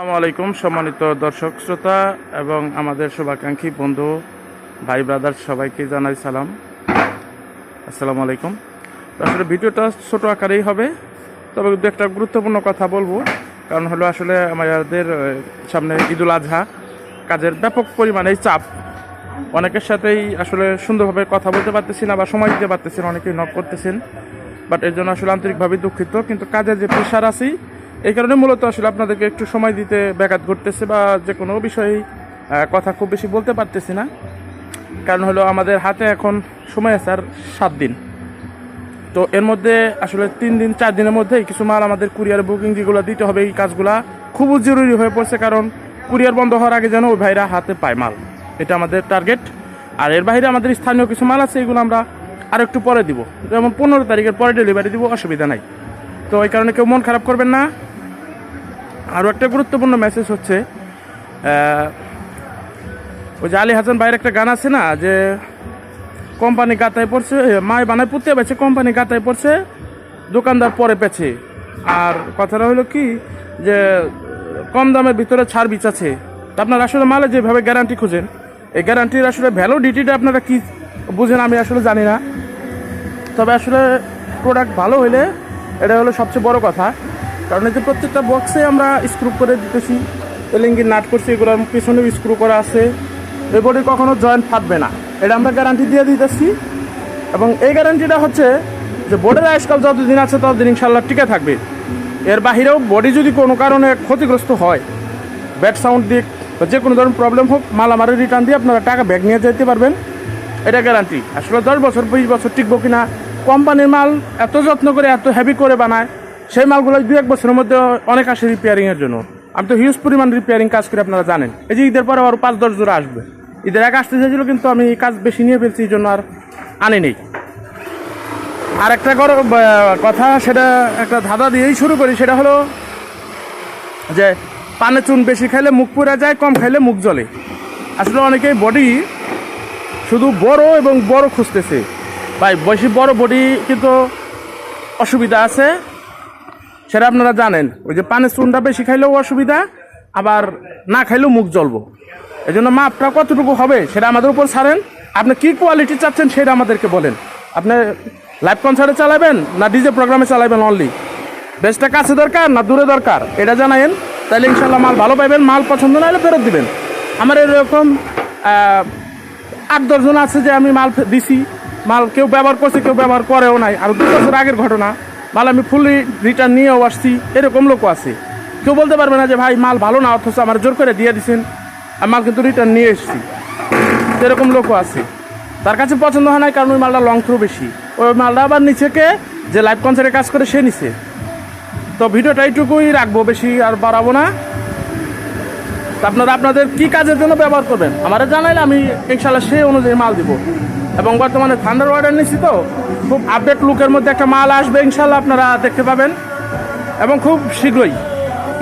আসসালামু আলাইকুম, সম্মানিত দর্শক, শ্রোতা এবং আমাদের শুভাকাঙ্ক্ষী বন্ধু, ভাই, ব্রাদার, সবাইকে জানাই সালাম। আসসালামু আলাইকুম। তো আসলে ভিডিওটা ছোট আকারেই হবে, তবে একটা গুরুত্বপূর্ণ কথা বলব। কারণ হলো আসলে আমাদের সামনে ঈদুল আজহা, কাজের ব্যাপক পরিমাণে চাপ। অনেকের সাথেই আসলে সুন্দরভাবে কথা বলতে পারতেছি না বা সময় দিতে পারতেছি না, অনেকেই নক করতেছেন। বাট এর জন্য আসলে আন্তরিকভাবে দুঃখিত, কিন্তু কাজের যে প্রেশার আছি এই কারণে মূলত আসলে আপনাদেরকে একটু সময় দিতে ব্যাঘাত ঘটতেছে বা যে কোনো বিষয়ে কথা খুব বেশি বলতে পারতেছি না। কারণ হলো আমাদের হাতে এখন সময় আছে আর সাত দিন। তো এর মধ্যে আসলে তিন দিন, চার দিনের মধ্যে কিছু মাল আমাদের কুরিয়ার বুকিং যেগুলো দিতে হবে, এই কাজগুলা খুব জরুরি হয়ে পড়ছে কারণ কুরিয়ার বন্ধ হওয়ার আগে যেন ওই ভাইরা হাতে পায় মাল। এটা আমাদের টার্গেট আর এর বাইরে আমাদের স্থানীয় কিছু মাল আছে, এগুলো আমরা আর একটু পরে দিব। যেমন পনেরো তারিখের পরে ডেলিভারি দিব, অসুবিধা নাই। তো এই কারণে কেউ মন খারাপ করবেন না। আরও একটা গুরুত্বপূর্ণ মেসেজ হচ্ছে ওই যে আলী হাসান ভাইয়ের একটা গান আছে না, যে কোম্পানি গাতায় পড়ছে মায় বানায় পুঁতে পেছে কোম্পানি গাতায় পড়ছে, দোকানদার পরে পেছে। আর কথাটা হলো কি, যে কম দামের ভিতরে ছাড় বিচ আছে আপনারা আসলে মালে যেভাবে গ্যারান্টি খুঁজেন, এই গ্যারান্টির আসলে ভ্যালিডিটিটা আপনারা কি বুঝেন আমি আসলে জানি না। তবে আসলে প্রোডাক্ট ভালো হইলে, এটা হলো সবচেয়ে বড় কথা। কারণ এই যে প্রত্যেকটা বক্সে আমরা স্ক্রু করে দিতেছি, এলিঙ্গির নাট করছি, এগুলোর পিছনেও স্ক্রু করা আছে। বডি কখনো জয়েন্ট ফাটবে না। এটা আমরা গ্যারান্টি দিয়ে দিতেছি। এবং এই গ্যারান্টিটা হচ্ছে যে বোর্ডের আয়ুষ্কাল যতদিন আছে, ততদিন ইনশাল্লাহ টিকে থাকবে। এর বাহিরেও বডি যদি কোনো কারণে ক্ষতিগ্রস্ত হয় ব্যাড সাউন্ড দিক বা যে কোনো ধরনের প্রবলেম হোক মাল আমার রিটার্ন দিয়ে আপনারা টাকা ব্যাগ নিয়ে যেতে পারবেন। এটা গ্যারান্টি আসলে দশ বছর, বিশ বছর টিকবো কিনা, কোম্পানির মাল এত যত্ন করে, এত হেভি করে বানায় সেই মালগুলো দু এক বছরের মধ্যে অনেক আসে রিপেয়ারিংয়ের জন্য। আমি তো হিউজ পরিমাণ রিপেয়ারিং কাজ করে, আপনারা জানেন। এই যে ঈদের পরে আরও পাঁচ দশ জোড়া আসবে। ঈদের আগে আসতে চাইছিল, কিন্তু আমি এই কাজ বেশি নিয়ে ফেলছি, এই জন্য আর আনি নেই। আর একটা কথা, সেটা একটা ধাঁধা দিয়েই শুরু করি, সেটা হলো যে পানে চুন বেশি খাইলে মুখ পুড়ে যায়, কম খাইলে মুখ জ্বলে। আসলে অনেকেই বডি শুধু বড় এবং বড় খুঁজতেছে। ভাই, বেশি বড় বডি কিন্তু অসুবিধা আছে। সেটা আপনারা জানেন। ওই যে পানের চুনটা বেশি খাইলেও অসুবিধা, আবার না খাইলেও মুখ জ্বলবো। এই জন্য মাপটা কতটুকু হবে সেটা আমাদের উপর ছাড়েন। আপনি কি কোয়ালিটি চাচ্ছেন সেটা আমাদেরকে বলেন। আপনি লাইভ কনসার্টে চালাবেন না ডিজে প্রোগ্রামে চালাবেন অনলি বেশটা কাছে দরকার না দূরে দরকার? এটা জানাইন তাহলে ইনশাল্লাহ মাল ভালো পাইবেন, মাল পছন্দ না হলে ফেরত দিবেন। আমার এরকম আট দশজন আছে যে আমি মাল দিছি। মাল কেউ ব্যবহার করছে, কেউ ব্যবহার করেও নাই। আর দু বছর আগের ঘটনা। মাল আমি ফুললি রিটার্ন নিয়েও আসছি, এরকম লোকও আছে। কেউ বলতে পারবে না যে, ভাই, মাল ভালো না, অথচ আমার জোর করে দিয়ে দিছেন আমি মাল কিন্তু রিটার্ন নিয়ে এসেছি। এরকম লোকও আছে। তার কাছে পছন্দ হয় না কারণ ওই মালটা লং থ্রু বেশি। ওই মালটা আবার নিচেকে যে লাইভ কনসার্টে কাজ করে, সে নিছে। তো ভিডিওটা এইটুকুই রাখব, বেশি আর বাড়াবো না। আপনারা আপনাদের কি কাজের জন্য ব্যবহার করবেন? আমারে জানাইলে আমি ইনশাল্লাহ সেই অনুযায়ী মাল দিব। এবং বর্তমানে থান্ডার ওয়ার্ডার নিচ্ছি তো, খুব আপডেট লুকের মধ্যে একটা মাল আসবে ইনশাল্লাহ আপনারা দেখতে পাবেন। এবং খুব শীঘ্রই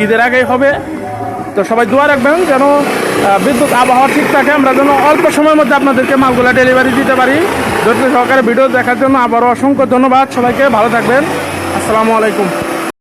ঈদের আগেই হবে। তো সবাই দোয়া রাখবেন যেন বিদ্যুৎ আবহাওয়া ঠিক থাকে, আমরা যেন অল্প সময়ের মধ্যে আপনাদেরকে মালগুলো ডেলিভারি দিতে পারি। ধৈর্য সহকারে ভিডিও দেখার জন্য আবারও অসংখ্য ধন্যবাদ। সবাইকে ভালো থাকবেন। আসসালামু আলাইকুম।